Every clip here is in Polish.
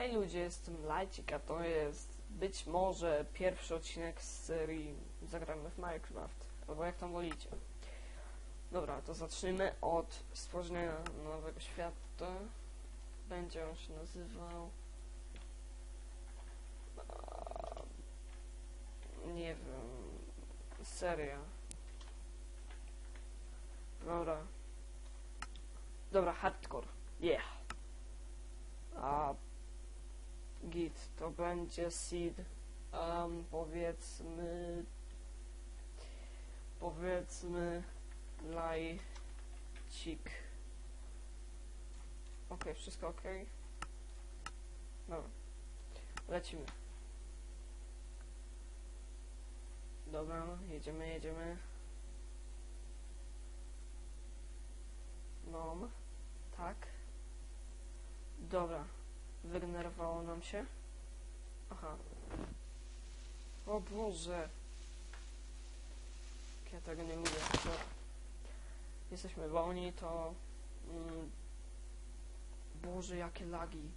Hej ludzie, jestem Lajcik, a to jest być może pierwszy odcinek z serii Zagramy w Minecraft, albo jak tam wolicie. Dobra, to zacznijmy od stworzenia nowego świata. Będzie on się nazywał... Nie wiem... Seria. Dobra. Dobra, hardcore. Yeah. A git to będzie seed um, powiedzmy powiedzmy lajcik. Ok, wszystko ok? Dobra. Lecimy. Dobra, jedziemy, jedziemy. No tak. Dobra wygenerowało nam się. Aha. O Boże. Ja tego nie lubię. To jesteśmy wolni, to... Mm, Boże, jakie lagi.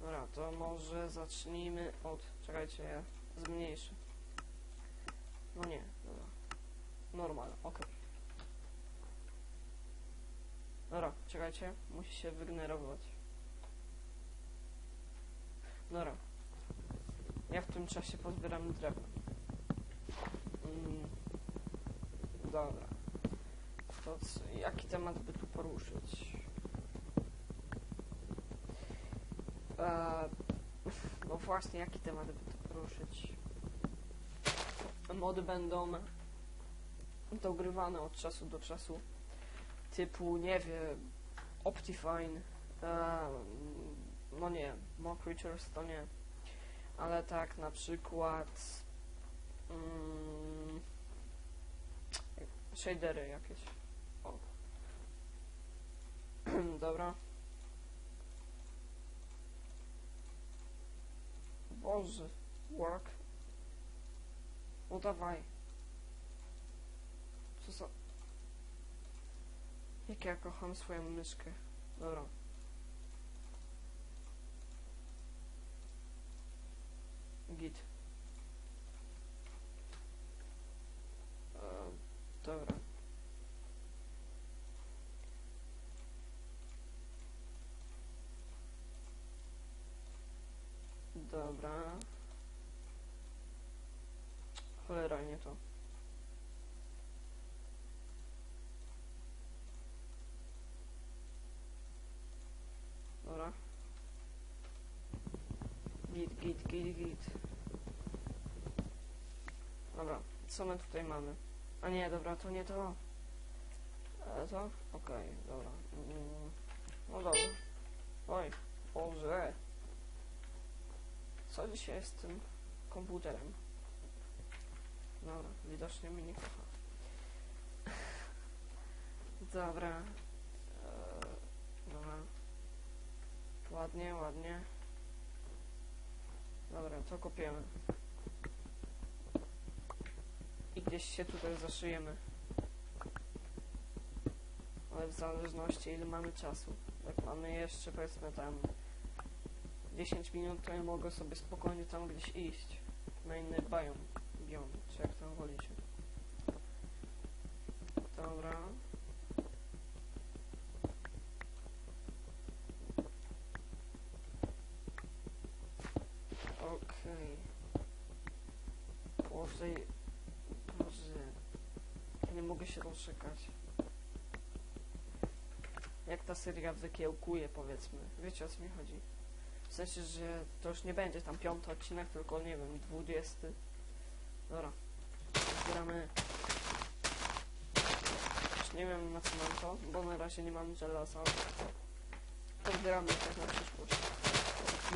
Dobra, to może zacznijmy od... Czekajcie, ja zmniejszę. No nie, dobra. Normal, ok. Dobra, czekajcie, musi się wygenerować. Dobra. Ja w tym czasie pozbieram drewno. Mm. Dobra. To co, jaki temat by tu poruszyć? Eee, no właśnie, jaki temat by tu poruszyć? Mody będą dogrywane od czasu do czasu. Typu, nie wiem, Optifine. Eee, no nie, More Creatures to nie. Ale tak na przykład mm, shadery jakieś. O. Dobra. Boże, work. No dawaj. Co za... Jak ja kocham swoją myszkę. Dobra. Git. Dobra. Dobra. Cholera, nie to. Dobra. Git, git, git, git. Dobra, co my tutaj mamy? A nie, dobra, to nie to. E, to? Okej, dobra. Mm, no dobra. Oj, Boże. Co dzisiaj z tym komputerem? Dobra, widocznie mnie nie kocha. Dobra. E, dobra. Ładnie, ładnie. Dobra, to kopiemy. Gdzieś się tutaj zaszyjemy. Ale w zależności ile mamy czasu. Jak mamy jeszcze powiedzmy tam 10 minut, to ja mogę sobie spokojnie tam gdzieś iść. Na inny biom. Biom, czy jak tam wolicie. Dobra. Okej. Boże, Boże. Ja doczekać. Jak ta seria wykiełkuje, powiedzmy. Wiecie o co mi chodzi? W sensie, że to już nie będzie tam piąty odcinek, tylko nie wiem, dwudziesty. Dobra. Zbieramy. Już nie wiem na co mam to, bo na razie nie mam żelaza. To zbieramy tak na przyszłość.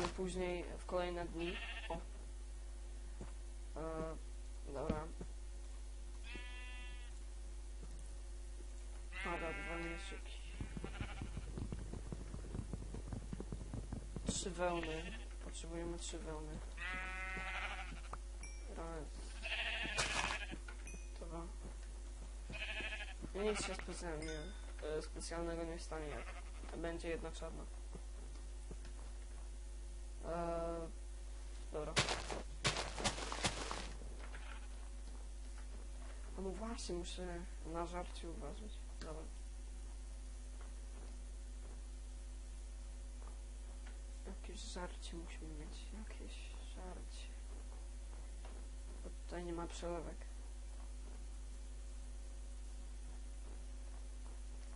No później w kolejne dni. wełny. Potrzebujemy trzy wełny. Raz. Dwa. Nic się specjalnie, e, specjalnego nie stanie. Będzie jedna czarna. Eee, dobra. No właśnie, muszę na żarcie uważać. Żarcie musimy mieć. Jakieś żarcie. Bo tutaj nie ma przelewek.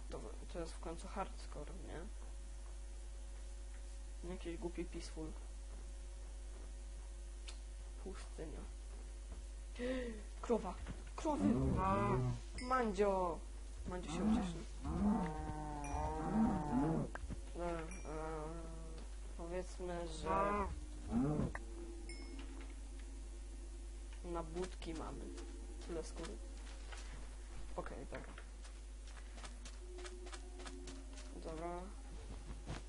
To, to jest w końcu hardcore, nie? Nie Jakiś głupi peaceful. Pustynia. Krowa! Krowy! Mandzio! Mandzio się ucieszy. No, e, powiedzmy, że na budki mamy tyle skóry. Okej, tak. Dobra.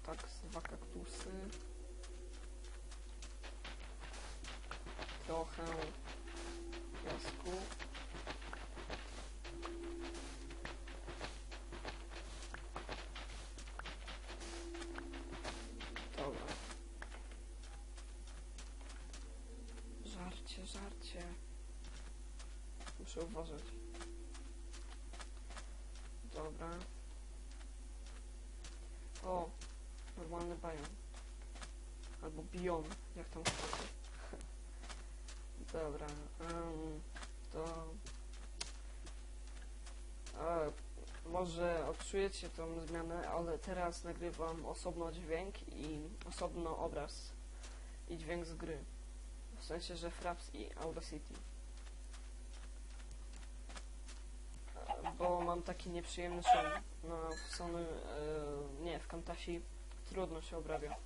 Tak, z dwa kaktusy. Trochę piasku. Dobra. Żarcie, żarcie. Muszę uważać. Dobra. O, normalny bajon. Albo bion, jak tam chcecie. Dobra, em, to... E, może odczujecie tą zmianę, ale teraz nagrywam osobno dźwięk i osobno obraz i dźwięk z gry. W sensie, że Fraps i Audacity. E, Bo mam taki nieprzyjemny szum. No, w Sony, e, nie, w Camtasia trudno się obrabia.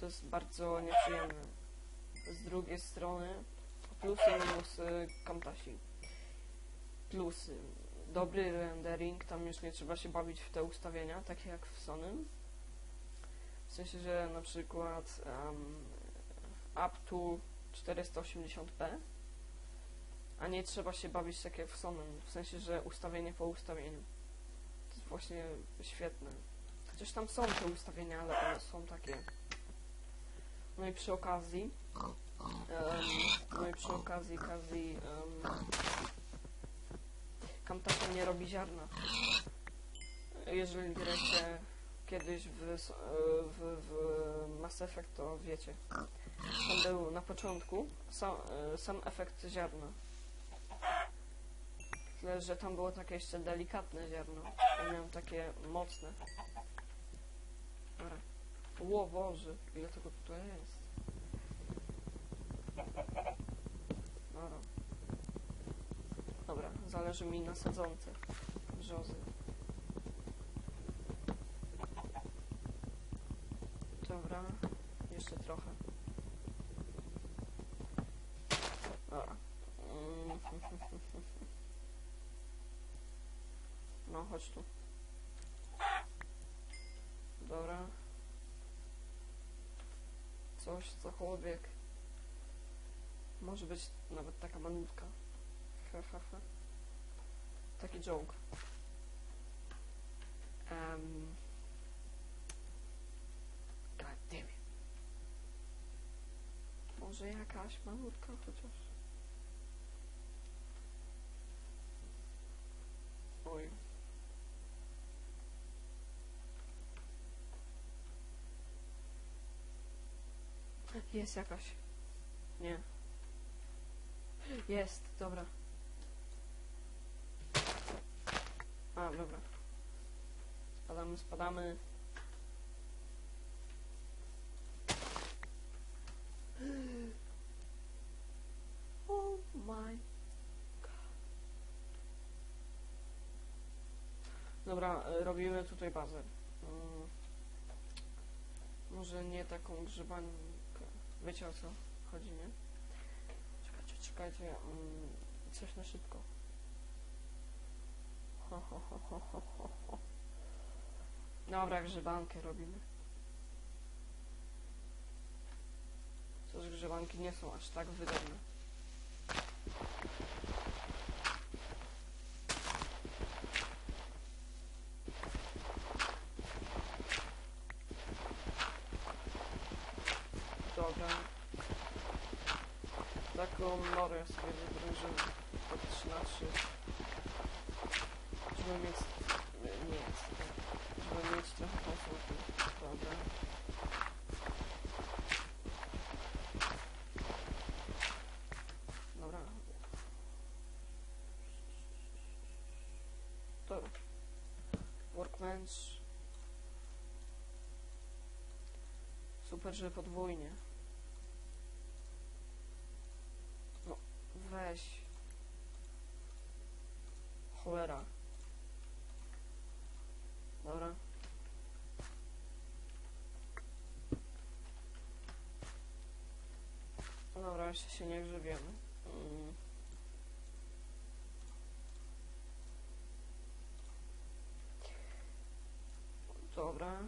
To jest bardzo nieprzyjemne. Z drugiej strony plusy i minusy. Plusy. Dobry rendering, tam już nie trzeba się bawić w te ustawienia, takie jak w Sony. W sensie, że na przykład um, up to 480p, a nie trzeba się bawić tak jak w Sony. W sensie, że ustawienie po ustawieniu. To jest właśnie świetne. Chociaż tam są te ustawienia, ale one są takie. No i przy okazji, em, no i przy okazji, okazji, um, nie robi ziarna. Jeżeli gracie kiedyś w, s- w, w Mass Effect, to wiecie. Tam był na początku sam, e, sam efekt ziarna. Że tam było takie jeszcze delikatne ziarno. Ja miałem takie mocne. Dobra. Ło ile tego tutaj jest. Dobra. Dobra, zależy mi na sadzące brzozy. Dobra, jeszcze trochę. Dobra. Mm. No, chodź tu. Dobra. Coś, co chłopiek. Może być nawet taka malutka. Ha, ha, ha. Taki joke. Um, God damn it. Może jakaś malutka chociaż. Oj. Jest jakaś. Nie. Jest, dobra. A, dobra. Spadamy, spadamy. Oh my god. Dobra, robimy tutaj bazę. Mm. Może nie taką grzybankę. Wiecie o co chodzi, nie? Czekajcie, czekajcie. Mm, coś na szybko. Dobra, grzybankę robimy. Chociaż grzybanki nie są aż tak wygodne. Norę sobie wydrążymy pod 3 na 3 Żeby mieć... Nie jest. Żeby mieć trochę komfortu. Dobra. Dobra. To... Workbench. Super, że podwójnie. No, weź. Cholera. Dobra. Dobra, jeszcze się nie grzebiemy. Mm. Dobra.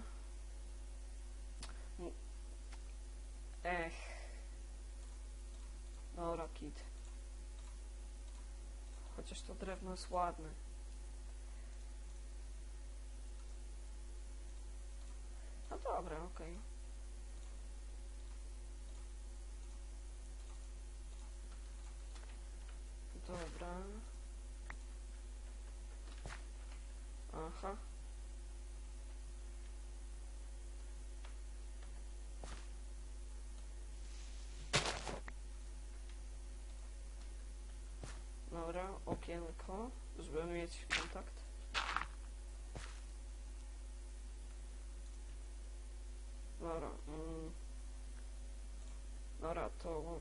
Ech. Dobra, kit. Chociaż to drewno jest ładne. No dobra, okej. Dobra. Aha. Dobra, okienko, żeby mieć kontakt. Dobra, mm. Dobra, to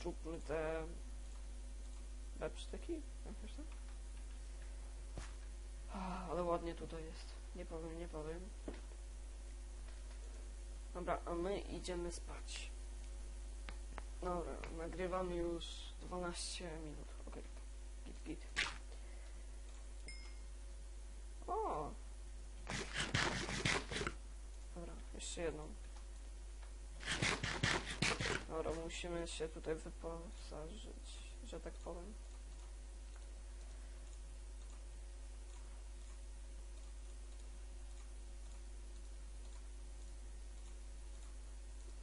zróbmy te bepsztyki, jakoś tak? Ale ładnie tutaj jest. Nie powiem, nie powiem. Dobra, a my idziemy spać. Dobra, nagrywamy już 12 minut. Okej, git, git. O! Dobra, jeszcze jedną. Dobra, musimy się tutaj wyposażyć, że tak powiem.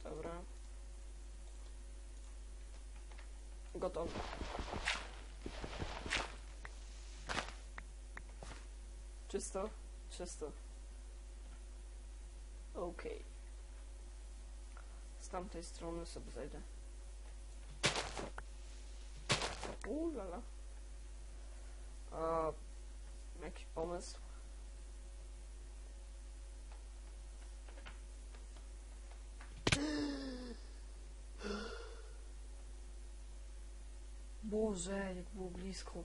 Dobra. Gotowe. Czysto? Czysto. Okej. Z tamtej strony sobie zejdę. Ulala. A jaki pomysł? Boże, jak było blisko.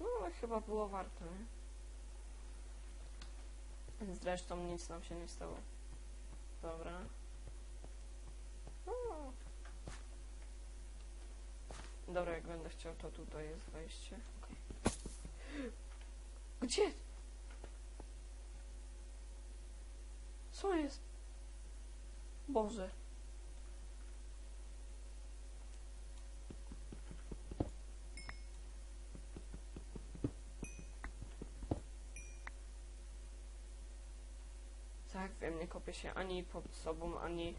No, chyba było warto, nie? Zresztą nic nam się nie stało. Dobra. O. Dobra, jak będę chciał, to tutaj jest wejście. Okej. Gdzie? Co jest? Boże. Tak, wiem, nie kopię się ani pod sobą, ani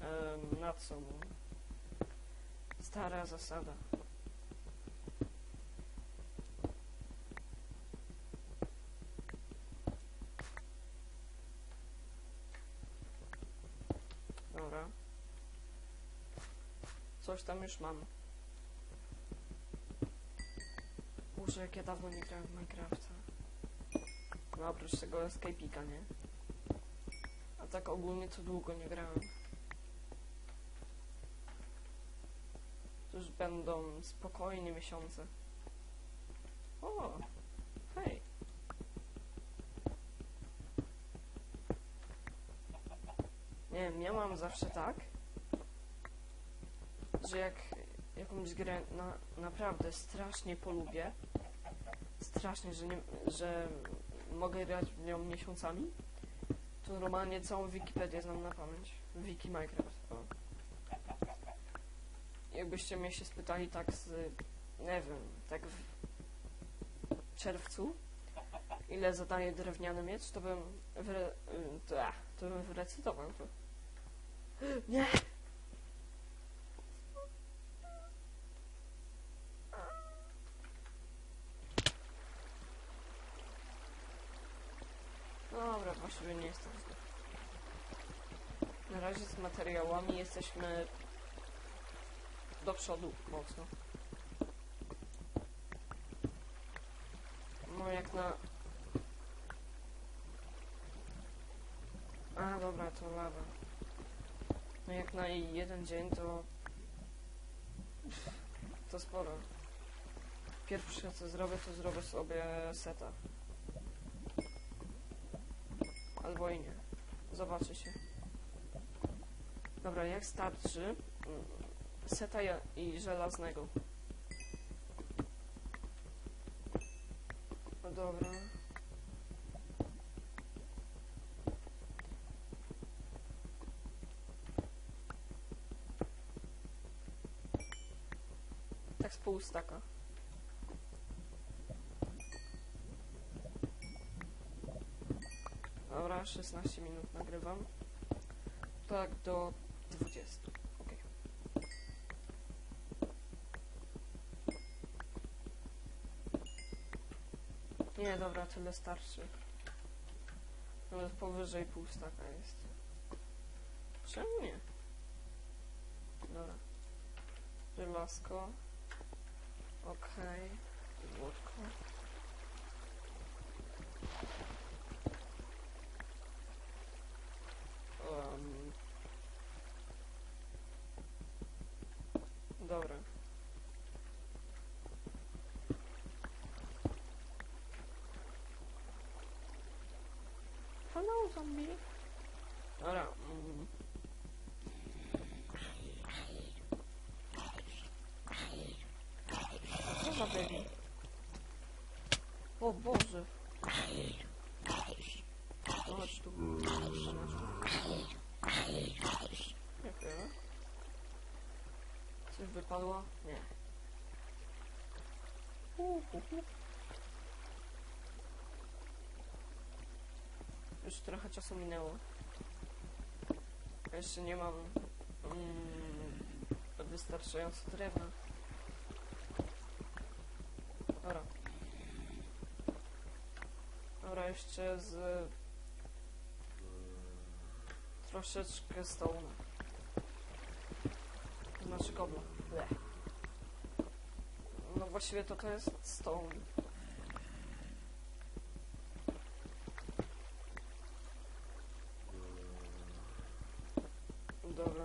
em, nad sobą. Stara zasada. Dobra. Tam już mam. Boże, jak ja dawno nie grałem w Minecrafta. No oprócz tego Escape'ika, nie? A tak ogólnie to długo nie grałem. To już będą spokojnie miesiące. O! Hej! Nie wiem, ja mam zawsze tak, że jak jakąś grę na, naprawdę strasznie polubię, strasznie, że, nie, że mogę grać w nią miesiącami, to normalnie całą Wikipedię znam na pamięć. Wiki Minecraft. O. Jakbyście mnie się spytali tak z, nie wiem, tak w czerwcu, ile zadaje drewniany miecz, to bym, wyre, y, to, To bym wyrecytował to. Nie! Nie jest źle. Na razie z materiałami jesteśmy do przodu mocno. No jak na... A, dobra, to lawa. No jak na jeden dzień to... To sporo. Pierwsze co zrobię, to zrobię sobie seta. Albo i nie. Zobaczy się. Dobra, jak starczy seta i żelaznego. No dobra. Tak z pół staka. Dobra, 16 minut nagrywam. Tak do 20. Okej. Nie, dobra, tyle starczy. Nawet powyżej pół staka jest. Czemu nie? Dobra. Żelazko. Okej. Złotko. Um. Dobra. Hello, zombie. Dobra. Mm. Co za baby? O Boże. Chodź tu. Dziękuję. Coś wypadło? Nie. Hu, hu, hu. Już trochę czasu minęło. Jeszcze nie mam mm, wystarczająco drewna. Dobra. Dobra, jeszcze z troszeczkę stołu. Znaczy kobla. No właściwie to to jest stone. Dobra.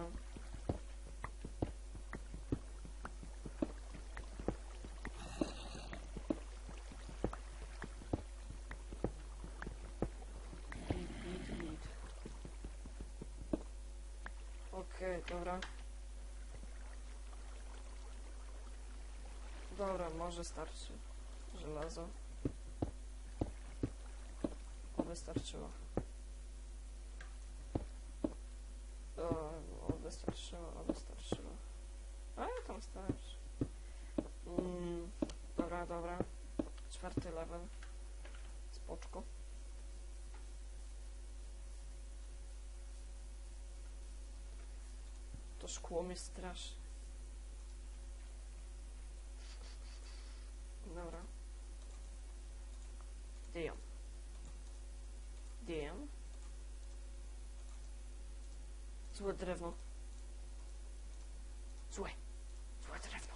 Git, git, git. Okej, dobra. Dobra, może starczy. Żelazo. Wystarczyło. O, o wystarczyło, o wystarczyło. A ja tam starczy. Mm, dobra, dobra. Czwarty level. Spoczko. To szkło mnie straszy. Dobra. Damn. Damn. Złe drewno. Złe. Złe drewno.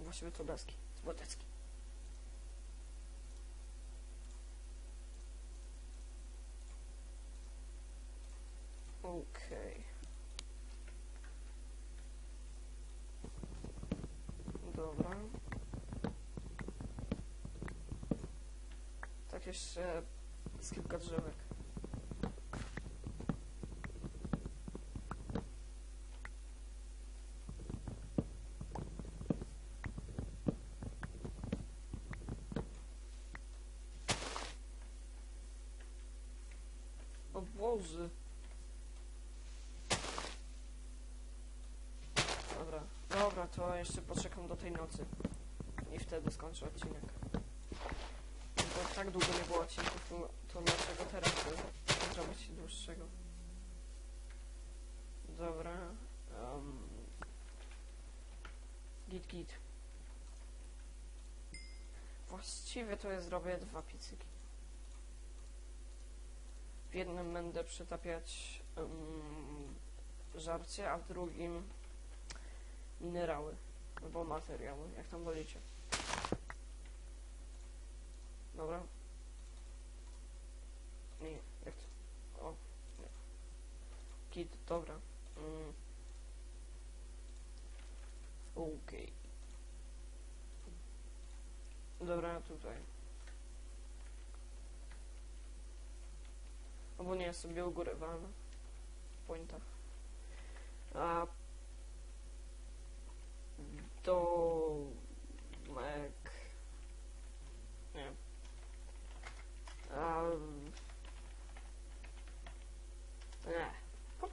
Właściwie to deski. Złe deski. Okej. Dobra. Tak jeszcze z kilka drzewek. Dobra, dobra, to jeszcze poczekam do tej nocy. I wtedy skończę odcinek. Tak długo nie było odcinków, to, to dlaczego teraz by zrobić dłuższego? Dobra. Um, git, git. Właściwie to ja zrobię dwa piecyki. W jednym będę przytapiać um, żarcie, a w drugim minerały albo materiały, jak tam wolicie. Dobra. Nie, jak to? O, nie. Dobra. Mm. Okej. Dobra, tutaj. Albo nie, sobie u. W pointach. A do Mek. Nie. A, nie.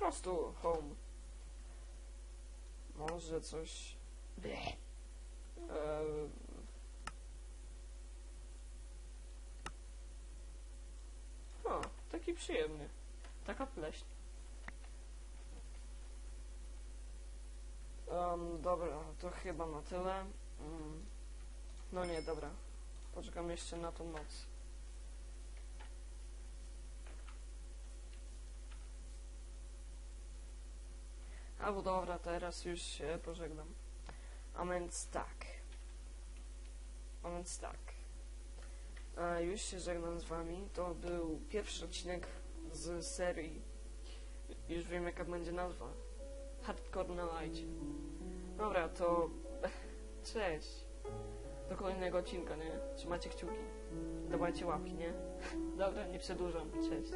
Po prostu home. Może coś. Bleh. O, taki przyjemny. Taka pleśń. Um, dobra, to chyba na tyle. Mm. No nie, dobra. Poczekam jeszcze na tą noc. Albo dobra, teraz już się pożegnam. A więc tak. A więc tak. A już się żegnam z wami. To był pierwszy odcinek z serii. Już wiem jaka będzie nazwa. Hardcore na light. Dobra, to cześć. Do kolejnego odcinka, nie? Trzymajcie kciuki. Dawajcie łapki, nie? Dobra, nie przedłużam. Cześć.